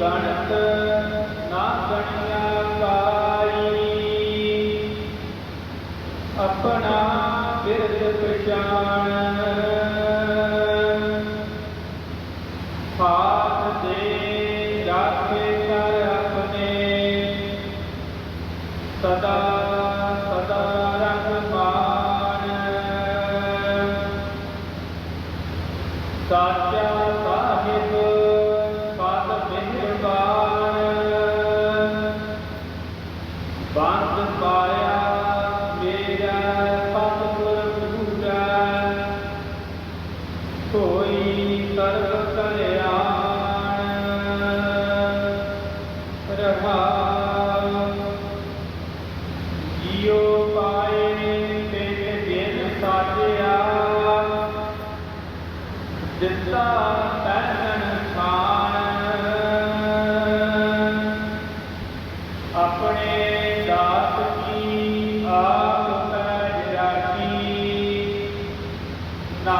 ਗਣਤ ਸਾਚਾ ਸਾਹਿਬ ਪਦ ਮਿਹਰਬਾਨ ਬੰਦ ਪਾ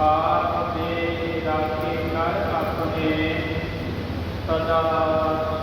ਆਪ ਦੇ ਰਾਖੇ ਕਰ ਆਪਣੇ ਸਦਾ